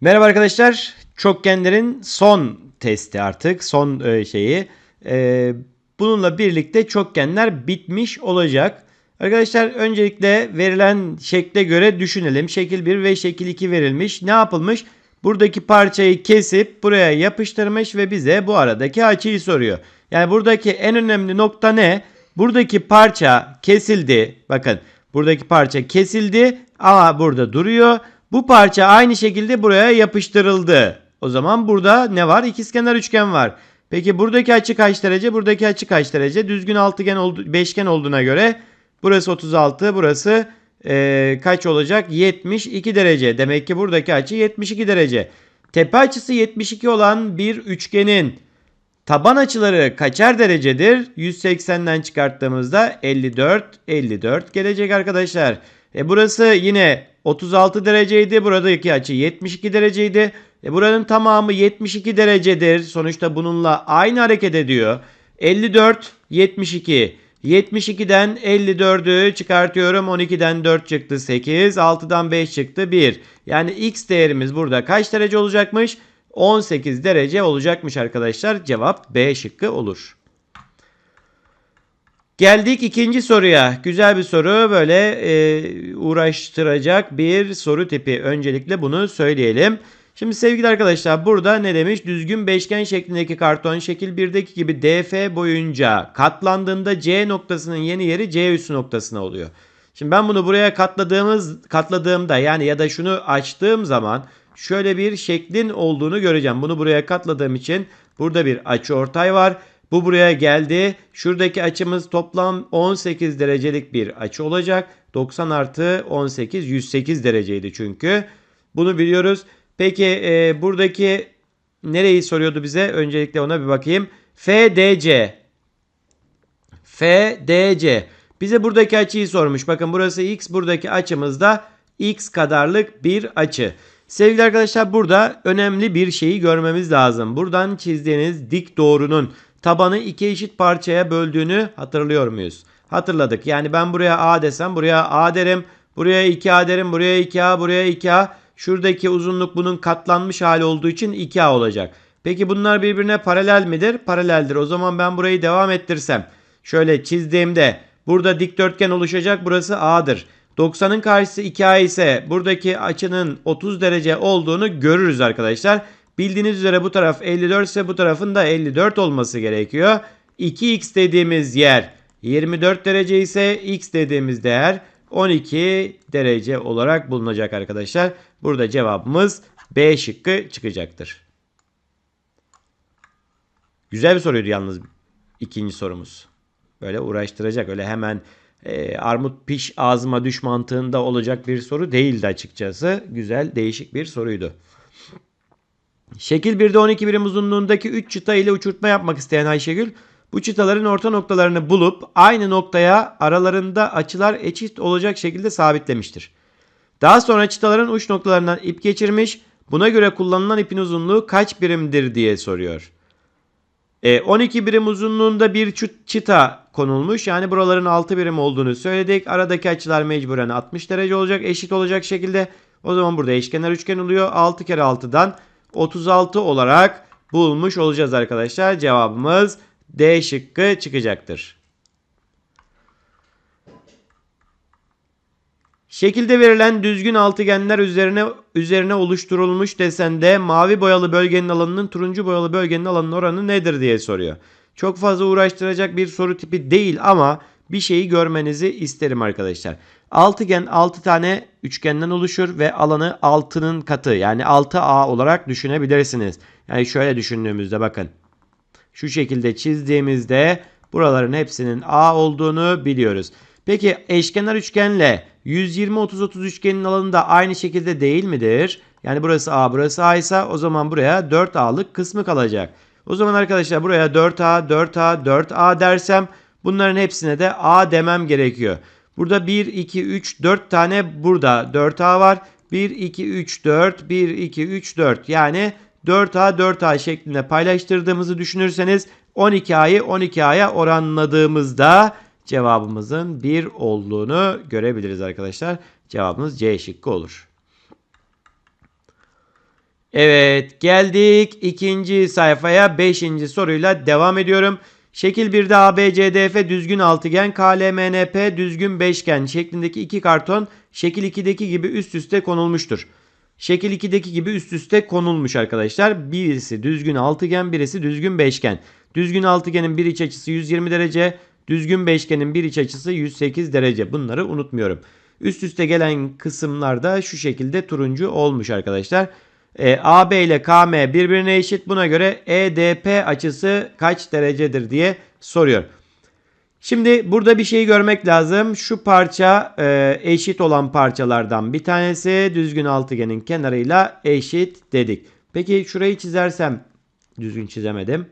Merhaba arkadaşlar. Çokgenlerin son testi artık. Son e, şeyi. E, bununla birlikte çokgenler bitmiş olacak. Arkadaşlar öncelikle verilen şekle göre düşünelim. Şekil 1 ve şekil 2 verilmiş. Ne yapılmış? Buradaki parçayı kesip buraya yapıştırmış ve bize bu aradaki açıyı soruyor. Yani buradaki en önemli nokta ne? Buradaki parça kesildi. Bakın buradaki parça kesildi ama burada duruyor. Bu parça aynı şekilde buraya yapıştırıldı. O zaman burada ne var? İkizkenar üçgen var. Peki buradaki açı kaç derece? Buradaki açı kaç derece? Düzgün altıgen oldu, beşgen olduğuna göre burası 36, burası e, kaç olacak? 72 derece. Demek ki buradaki açı 72 derece. Tepe açısı 72 olan bir üçgenin taban açıları kaçar derecedir? 180'den çıkarttığımızda 54, 54 gelecek arkadaşlar. E burası yine 36 dereceydi. Buradaki açı 72 dereceydi. E buranın tamamı 72 derecedir. Sonuçta bununla aynı hareket ediyor. 54, 72. 72'den 54'ü çıkartıyorum. 12'den 4 çıktı 8. 6'dan 5 çıktı 1. Yani x değerimiz burada kaç derece olacakmış? 18 derece olacakmış arkadaşlar. Cevap B şıkkı olur. Geldik ikinci soruya. Güzel bir soru. Böyle e, uğraştıracak bir soru tipi. Öncelikle bunu söyleyelim. Şimdi sevgili arkadaşlar burada ne demiş? Düzgün beşgen şeklindeki karton şekil 1'deki gibi DF boyunca katlandığında C noktasının yeni yeri C üssü noktasına oluyor. Şimdi ben bunu buraya katladığımız katladığımda yani ya da şunu açtığım zaman şöyle bir şeklin olduğunu göreceğim. Bunu buraya katladığım için burada bir açı ortay var. Bu buraya geldi. Şuradaki açımız toplam 18 derecelik bir açı olacak. 90 artı 18 108 dereceydi çünkü. Bunu biliyoruz. Peki e, buradaki nereyi soruyordu bize? Öncelikle ona bir bakayım. FDC. FDC. Bize buradaki açıyı sormuş. Bakın burası x. Buradaki açımız da x kadarlık bir açı. Sevgili arkadaşlar burada önemli bir şeyi görmemiz lazım. Buradan çizdiğiniz dik doğrunun tabanı iki eşit parçaya böldüğünü hatırlıyor muyuz? Hatırladık. Yani ben buraya A desem buraya A derim. Buraya 2A derim. Buraya 2A. Buraya 2A. Şuradaki uzunluk bunun katlanmış hali olduğu için 2A olacak. Peki bunlar birbirine paralel midir? Paraleldir. O zaman ben burayı devam ettirsem. Şöyle çizdiğimde burada dikdörtgen oluşacak. Burası A'dır. 90'ın karşısı 2A ise buradaki açının 30 derece olduğunu görürüz arkadaşlar. Bildiğiniz üzere bu taraf 54 ise bu tarafın da 54 olması gerekiyor. 2x dediğimiz yer 24 derece ise x dediğimiz değer 12 derece olarak bulunacak arkadaşlar. Burada cevabımız B şıkkı çıkacaktır. Güzel bir soruydu yalnız ikinci sorumuz. Böyle uğraştıracak öyle hemen e, armut piş ağzıma düş mantığında olacak bir soru değildi açıkçası. Güzel değişik bir soruydu. Şekil 1'de 12 birim uzunluğundaki 3 çıta ile uçurtma yapmak isteyen Ayşegül bu çıtaların orta noktalarını bulup aynı noktaya aralarında açılar eşit olacak şekilde sabitlemiştir. Daha sonra çıtaların uç noktalarından ip geçirmiş. Buna göre kullanılan ipin uzunluğu kaç birimdir diye soruyor. E, 12 birim uzunluğunda bir çıta konulmuş. Yani buraların 6 birim olduğunu söyledik. Aradaki açılar mecburen 60 derece olacak. Eşit olacak şekilde. O zaman burada eşkenar üçgen oluyor. 6 kere 6'dan 36 olarak bulmuş olacağız arkadaşlar. Cevabımız D şıkkı çıkacaktır. Şekilde verilen düzgün altıgenler üzerine üzerine oluşturulmuş desende mavi boyalı bölgenin alanının turuncu boyalı bölgenin alanının oranı nedir diye soruyor. Çok fazla uğraştıracak bir soru tipi değil ama bir şeyi görmenizi isterim arkadaşlar. Altıgen 6 tane üçgenden oluşur ve alanı 6'nın katı yani 6A olarak düşünebilirsiniz. Yani şöyle düşündüğümüzde bakın. Şu şekilde çizdiğimizde buraların hepsinin A olduğunu biliyoruz. Peki eşkenar üçgenle 120-30-30 üçgenin alanı da aynı şekilde değil midir? Yani burası A burası A ise o zaman buraya 4A'lık kısmı kalacak. O zaman arkadaşlar buraya 4A 4A 4A dersem bunların hepsine de A demem gerekiyor. Burada 1, 2, 3, 4 tane burada 4A var. 1, 2, 3, 4, 1, 2, 3, 4 yani 4A 4A şeklinde paylaştırdığımızı düşünürseniz 12A'yı 12A'ya oranladığımızda cevabımızın 1 olduğunu görebiliriz arkadaşlar. Cevabımız C şıkkı olur. Evet geldik ikinci sayfaya 5. soruyla devam ediyorum. Şekil 1'de ABCDF düzgün altıgen, KLMNP düzgün beşgen şeklindeki iki karton şekil 2'deki gibi üst üste konulmuştur. Şekil 2'deki gibi üst üste konulmuş arkadaşlar. Birisi düzgün altıgen, birisi düzgün beşgen. Düzgün altıgenin bir iç açısı 120 derece, düzgün beşgenin bir iç açısı 108 derece. Bunları unutmuyorum. Üst üste gelen kısımlarda şu şekilde turuncu olmuş arkadaşlar. E, AB ile KM birbirine eşit. Buna göre EDP açısı kaç derecedir diye soruyor. Şimdi burada bir şey görmek lazım. Şu parça e, eşit olan parçalardan bir tanesi düzgün altıgenin kenarıyla eşit dedik. Peki şurayı çizersem düzgün çizemedim.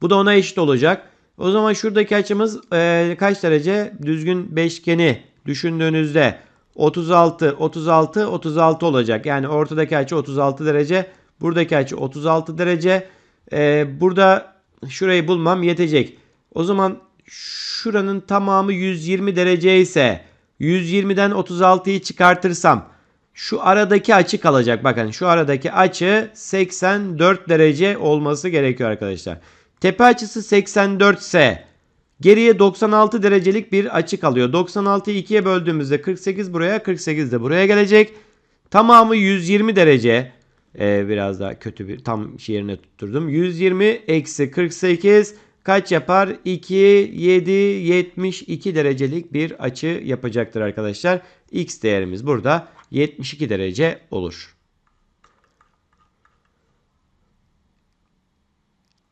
Bu da ona eşit olacak. O zaman şuradaki açımız e, kaç derece? Düzgün beşgeni düşündüğünüzde 36, 36, 36 olacak. Yani ortadaki açı 36 derece. Buradaki açı 36 derece. E, burada şurayı bulmam yetecek. O zaman şuranın tamamı 120 derece ise 120'den 36'yı çıkartırsam şu aradaki açı kalacak. Bakın şu aradaki açı 84 derece olması gerekiyor arkadaşlar. Tepe açısı 84 ise geriye 96 derecelik bir açı kalıyor. 96'yı 2'ye böldüğümüzde 48 buraya 48 de buraya gelecek. Tamamı 120 derece. Ee, biraz daha kötü bir tam yerine tutturdum. 120 eksi 48 kaç yapar? 2, 7, 72 derecelik bir açı yapacaktır arkadaşlar. X değerimiz burada 72 derece olur.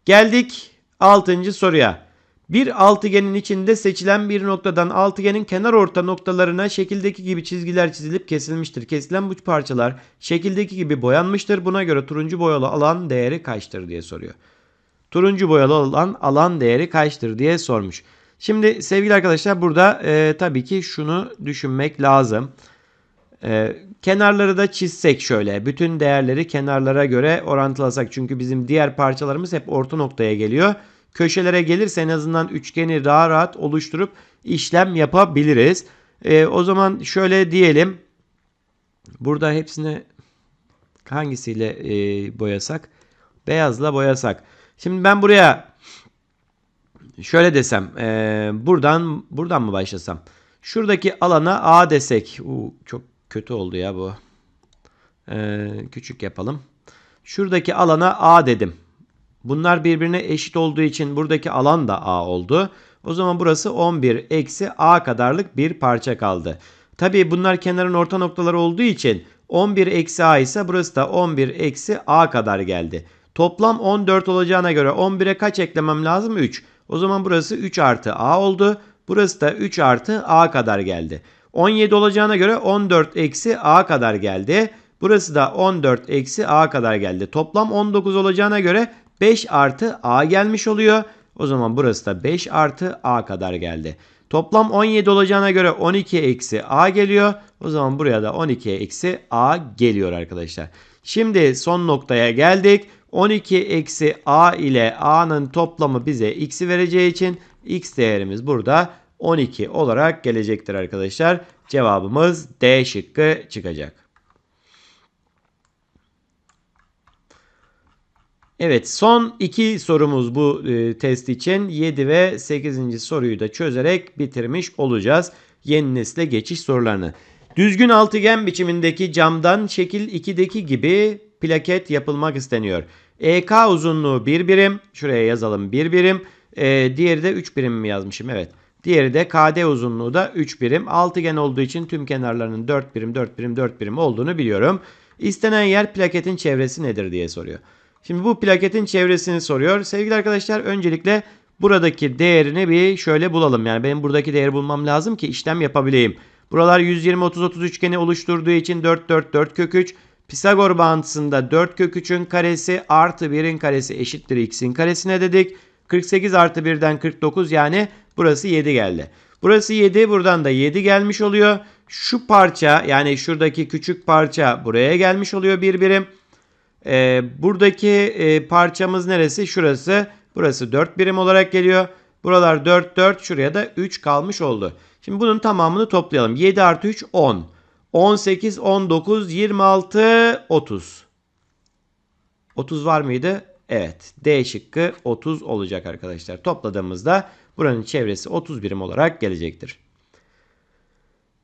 Geldik 6. soruya. Bir altıgenin içinde seçilen bir noktadan altıgenin kenar orta noktalarına şekildeki gibi çizgiler çizilip kesilmiştir. Kesilen bu parçalar şekildeki gibi boyanmıştır. Buna göre turuncu boyalı alan değeri kaçtır diye soruyor. Turuncu boyalı alan alan değeri kaçtır diye sormuş. Şimdi sevgili arkadaşlar burada e, tabii ki şunu düşünmek lazım. E, kenarları da çizsek şöyle. Bütün değerleri kenarlara göre orantılasak. Çünkü bizim diğer parçalarımız hep orta noktaya geliyor. Köşelere gelirse en azından üçgeni daha rahat oluşturup işlem yapabiliriz. E, o zaman şöyle diyelim. Burada hepsini hangisiyle e, boyasak? Beyazla boyasak. Şimdi ben buraya şöyle desem. E, buradan buradan mı başlasam? Şuradaki alana A desek. Uu, çok kötü oldu ya bu. E, küçük yapalım. Şuradaki alana A dedim. Bunlar birbirine eşit olduğu için buradaki alan da A oldu. O zaman burası 11 eksi A kadarlık bir parça kaldı. Tabii bunlar kenarın orta noktaları olduğu için 11 eksi A ise burası da 11 eksi A kadar geldi. Toplam 14 olacağına göre 11'e kaç eklemem lazım? 3. O zaman burası 3 artı A oldu. Burası da 3 artı A kadar geldi. 17 olacağına göre 14 eksi A kadar geldi. Burası da 14 eksi A kadar geldi. Toplam 19 olacağına göre 5 artı A gelmiş oluyor. O zaman burası da 5 artı A kadar geldi. Toplam 17 olacağına göre 12 eksi A geliyor. O zaman buraya da 12 eksi A geliyor arkadaşlar. Şimdi son noktaya geldik. 12 eksi A ile A'nın toplamı bize X'i vereceği için X değerimiz burada 12 olarak gelecektir arkadaşlar. Cevabımız D şıkkı çıkacak. Evet son iki sorumuz bu e, test için 7 ve 8. soruyu da çözerek bitirmiş olacağız. Yeni nesle geçiş sorularını. Düzgün altıgen biçimindeki camdan şekil 2'deki gibi plaket yapılmak isteniyor. EK uzunluğu 1 birim. Şuraya yazalım 1 birim. E, diğeri de 3 birim mi yazmışım? Evet. Diğeri de KD uzunluğu da 3 birim. Altıgen olduğu için tüm kenarlarının 4 birim, 4 birim, 4 birim olduğunu biliyorum. İstenen yer plaketin çevresi nedir diye soruyor. Şimdi bu plaketin çevresini soruyor. Sevgili arkadaşlar öncelikle buradaki değerini bir şöyle bulalım. Yani benim buradaki değeri bulmam lazım ki işlem yapabileyim. Buralar 120 30 30 üçgeni oluşturduğu için 4 4 4 kök 3. Pisagor bağıntısında 4 kök 3'ün karesi artı 1'in karesi eşittir x'in karesine dedik. 48 artı 1'den 49 yani burası 7 geldi. Burası 7 buradan da 7 gelmiş oluyor. Şu parça yani şuradaki küçük parça buraya gelmiş oluyor bir birim. Ee, buradaki e, parçamız neresi? Şurası. Burası 4 birim olarak geliyor. Buralar 4 4 şuraya da 3 kalmış oldu. Şimdi bunun tamamını toplayalım. 7 artı 3 10. 18, 19, 26, 30. 30 var mıydı? Evet. D şıkkı 30 olacak arkadaşlar. Topladığımızda buranın çevresi 30 birim olarak gelecektir.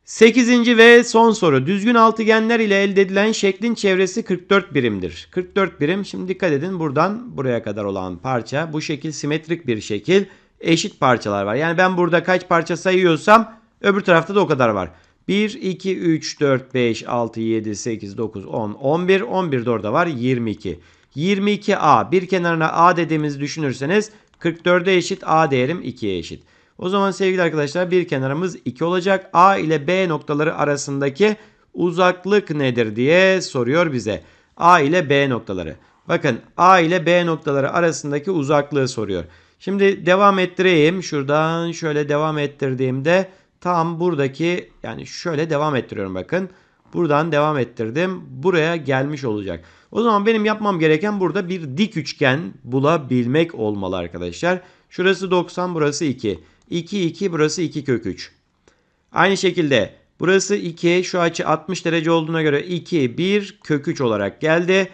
8. ve son soru. Düzgün altıgenler ile elde edilen şeklin çevresi 44 birimdir. 44 birim. Şimdi dikkat edin buradan buraya kadar olan parça. Bu şekil simetrik bir şekil. Eşit parçalar var. Yani ben burada kaç parça sayıyorsam öbür tarafta da o kadar var. 1, 2, 3, 4, 5, 6, 7, 8, 9, 10, 11. 11 de orada var. 22. 22A. Bir kenarına A dediğimizi düşünürseniz 44'e eşit A değerim 2'ye eşit. O zaman sevgili arkadaşlar bir kenarımız 2 olacak. A ile B noktaları arasındaki uzaklık nedir diye soruyor bize. A ile B noktaları. Bakın A ile B noktaları arasındaki uzaklığı soruyor. Şimdi devam ettireyim. Şuradan şöyle devam ettirdiğimde tam buradaki yani şöyle devam ettiriyorum bakın. Buradan devam ettirdim. Buraya gelmiş olacak. O zaman benim yapmam gereken burada bir dik üçgen bulabilmek olmalı arkadaşlar. Şurası 90 burası 2. 2 2 burası 2 kök 3. Aynı şekilde burası 2 şu açı 60 derece olduğuna göre 2 1 kök 3 olarak geldi.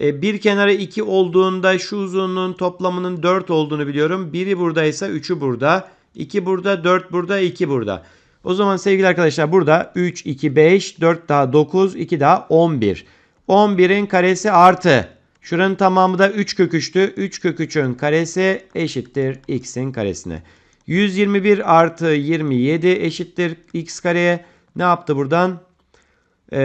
E, bir kenarı 2 olduğunda şu uzunluğun toplamının 4 olduğunu biliyorum. Biri buradaysa 3'ü burada. 2 burada 4 burada 2 burada. O zaman sevgili arkadaşlar burada 3 2 5 4 daha 9 2 daha 11. 11'in karesi artı. Şuranın tamamı da 3 kök 3'tü. 3 kök 3'ün karesi eşittir x'in karesine. 121 artı 27 eşittir x kareye. Ne yaptı buradan? Ee,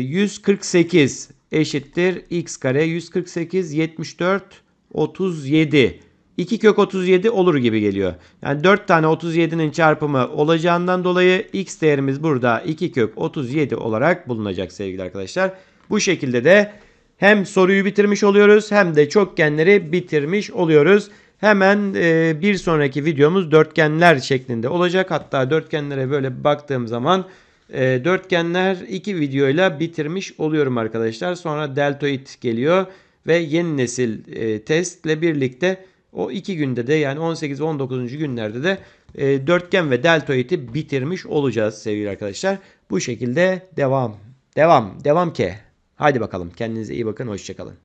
148 eşittir x kare. 148 74 37. 2 kök 37 olur gibi geliyor. Yani 4 tane 37'nin çarpımı olacağından dolayı x değerimiz burada 2 kök 37 olarak bulunacak sevgili arkadaşlar. Bu şekilde de hem soruyu bitirmiş oluyoruz hem de çokgenleri bitirmiş oluyoruz. Hemen e, bir sonraki videomuz dörtgenler şeklinde olacak. Hatta dörtgenlere böyle baktığım zaman e, dörtgenler iki videoyla bitirmiş oluyorum arkadaşlar. Sonra deltoid geliyor ve yeni nesil e, testle birlikte o iki günde de yani 18 ve 19. günlerde de e, dörtgen ve deltoidi bitirmiş olacağız sevgili arkadaşlar. Bu şekilde devam. Devam. Devam ki. Haydi bakalım. Kendinize iyi bakın. Hoşçakalın.